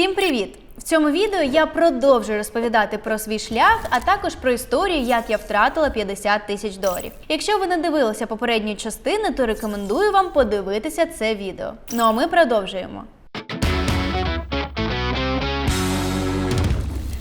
Всім привіт! В цьому відео я продовжую розповідати про свій шлях, а також про історію, як я втратила 50 тисяч доларів. Якщо ви не дивилися попередньої частини, то рекомендую вам подивитися це відео. Ну а ми продовжуємо.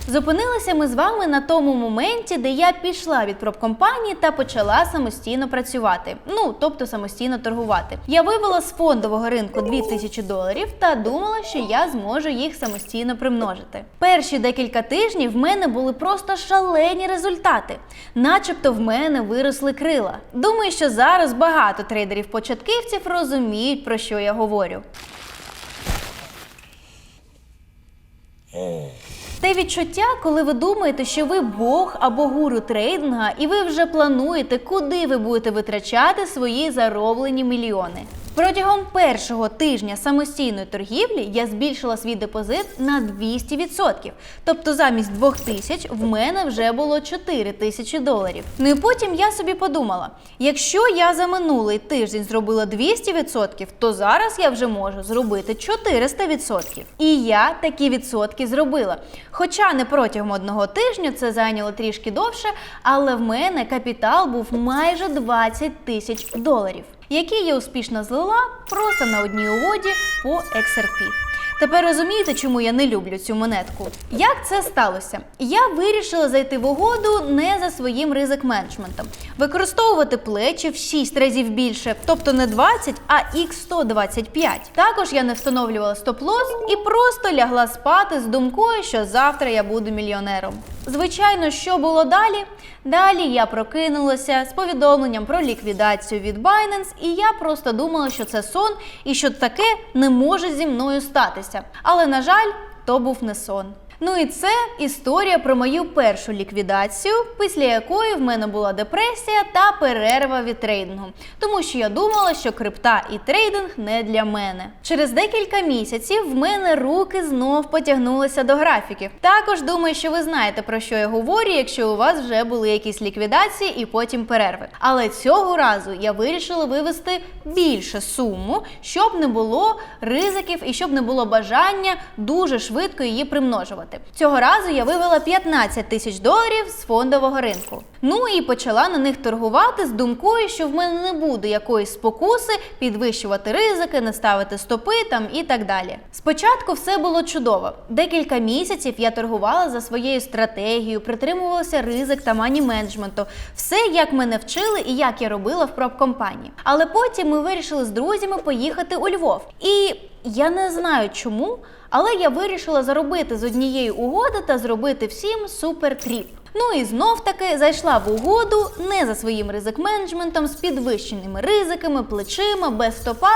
Зупинилися ми з вами на тому моменті, де я пішла від пробкомпанії та почала самостійно працювати. Ну тобто самостійно торгувати. Я вивела з фондового ринку 2000 доларів та думала, що я зможу їх самостійно примножити. Перші декілька тижнів в мене були просто шалені результати, начебто в мене виросли крила. Думаю, що зараз багато трейдерів-початківців розуміють, про що я говорю. Те відчуття, коли ви думаєте, що ви Бог або гуру трейдинга, і ви вже плануєте, куди ви будете витрачати свої зароблені мільйони. Протягом першого тижня самостійної торгівлі я збільшила свій депозит на 200%. Тобто замість 2000 в мене вже було 4000 доларів. Ну і потім я собі подумала: якщо я за минулий тиждень зробила 200%, то зараз я вже можу зробити 400%. І я такі відсотки зробила. Хоча не протягом одного тижня це зайняло трішки довше, але в мене капітал був майже 20 тисяч доларів які я успішно злила просто на одній угоді по XRP. Тепер розумієте, чому я не люблю цю монетку? Як це сталося? Я вирішила зайти в угоду не за своїм ризик менеджментом, використовувати плечі в 6 разів більше, тобто не 20, а x 125 Також я не встановлювала стоп-лосс і просто лягла спати з думкою, що завтра я буду мільйонером. Звичайно, що було далі? Далі я прокинулася з повідомленням про ліквідацію від Binance, і я просто думала, що це сон і що таке не може зі мною статися. Але на жаль, то був не сон. Ну і це історія про мою першу ліквідацію, після якої в мене була депресія та перерва від трейдингу, тому що я думала, що крипта і трейдинг не для мене. Через декілька місяців в мене руки знов потягнулися до графіків. Також думаю, що ви знаєте про що я говорю, якщо у вас вже були якісь ліквідації і потім перерви. Але цього разу я вирішила вивести більше суму, щоб не було ризиків і щоб не було бажання дуже швидко її примножувати. Цього разу я вивела 15 тисяч доларів з фондового ринку. Ну і почала на них торгувати з думкою, що в мене не буде якоїсь спокуси підвищувати ризики, не ставити стопи там і так далі. Спочатку все було чудово. Декілька місяців я торгувала за своєю стратегією, притримувалася ризик та мані менеджменту. Все, як мене вчили і як я робила в пробкомпанії. Але потім ми вирішили з друзями поїхати у Львов. І я не знаю чому, але я вирішила заробити з однієї угоди та зробити всім супер тріп. Ну і знов таки зайшла в угоду не за своїм ризик-менеджментом, з підвищеними ризиками, плечима, без стопа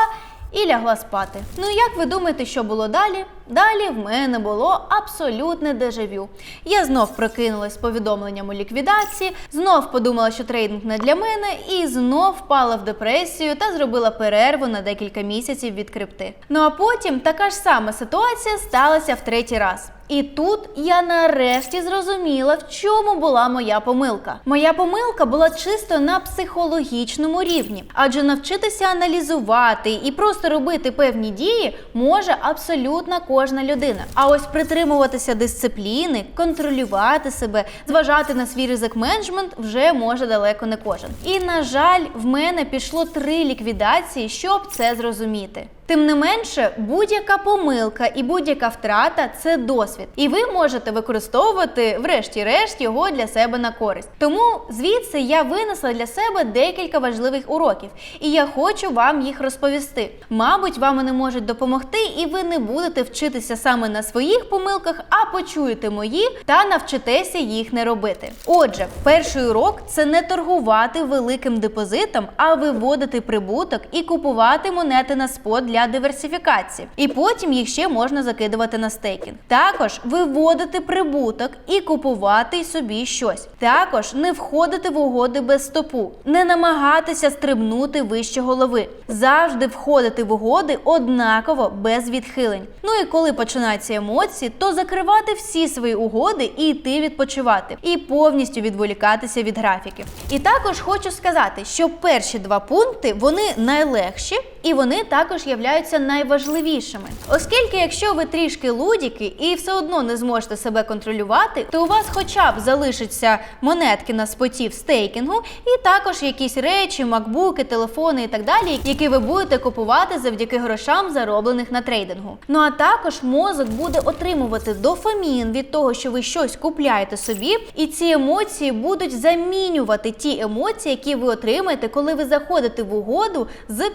і лягла спати. Ну як ви думаєте, що було далі? Далі в мене було абсолютне дежавю. Я знов прокинулась повідомленням у ліквідації, знов подумала, що трейдинг не для мене, і знов впала в депресію та зробила перерву на декілька місяців від крипти. Ну а потім така ж сама ситуація сталася в третій раз. І тут я нарешті зрозуміла, в чому була моя помилка. Моя помилка була чисто на психологічному рівні, адже навчитися аналізувати і просто робити певні дії може абсолютно кожна людина. А ось притримуватися дисципліни, контролювати себе, зважати на свій ризик менеджмент вже може далеко не кожен. І на жаль, в мене пішло три ліквідації, щоб це зрозуміти. Тим не менше, будь-яка помилка і будь-яка втрата це досвід, і ви можете використовувати, врешті-решт, його для себе на користь. Тому звідси я винесла для себе декілька важливих уроків, і я хочу вам їх розповісти. Мабуть, вам вони можуть допомогти, і ви не будете вчитися саме на своїх помилках, а почуєте мої та навчитеся їх не робити. Отже, перший урок це не торгувати великим депозитом, а виводити прибуток і купувати монети на спот для диверсифікації. І потім їх ще можна закидувати на стейкінг. Також виводити прибуток і купувати собі щось. Також не входити в угоди без стопу, не намагатися стрибнути вище голови. Завжди входити в угоди однаково без відхилень. Ну і коли починаються емоції, то закривати всі свої угоди і йти відпочивати, і повністю відволікатися від графіків. І також хочу сказати, що перші два пункти вони найлегші і вони також являються найважливішими. Оскільки, якщо ви трішки лудіки і все одно не зможете себе контролювати, то у вас хоча б залишаться монетки на споті в стейкінгу, і також якісь речі, макбуки, телефони і так далі, які ви будете купувати завдяки грошам, зароблених на трейдингу. Ну а також мозок буде отримувати дофамін від того, що ви щось купляєте собі, і ці емоції будуть замінювати ті емоції, які ви отримаєте, коли ви заходите в угоду з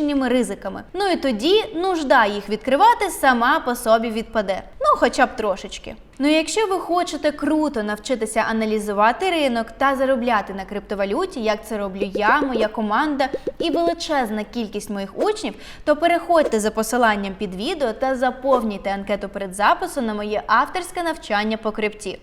підвищеними ризиками. Ну і тоді нужда їх відкривати сама по собі відпаде. Ну, хоча б трошечки. Ну, якщо ви хочете круто навчитися аналізувати ринок та заробляти на криптовалюті, як це роблю я, моя команда і величезна кількість моїх учнів, то переходьте за посиланням під відео та заповнюйте анкету перед записом на моє авторське навчання по крипті.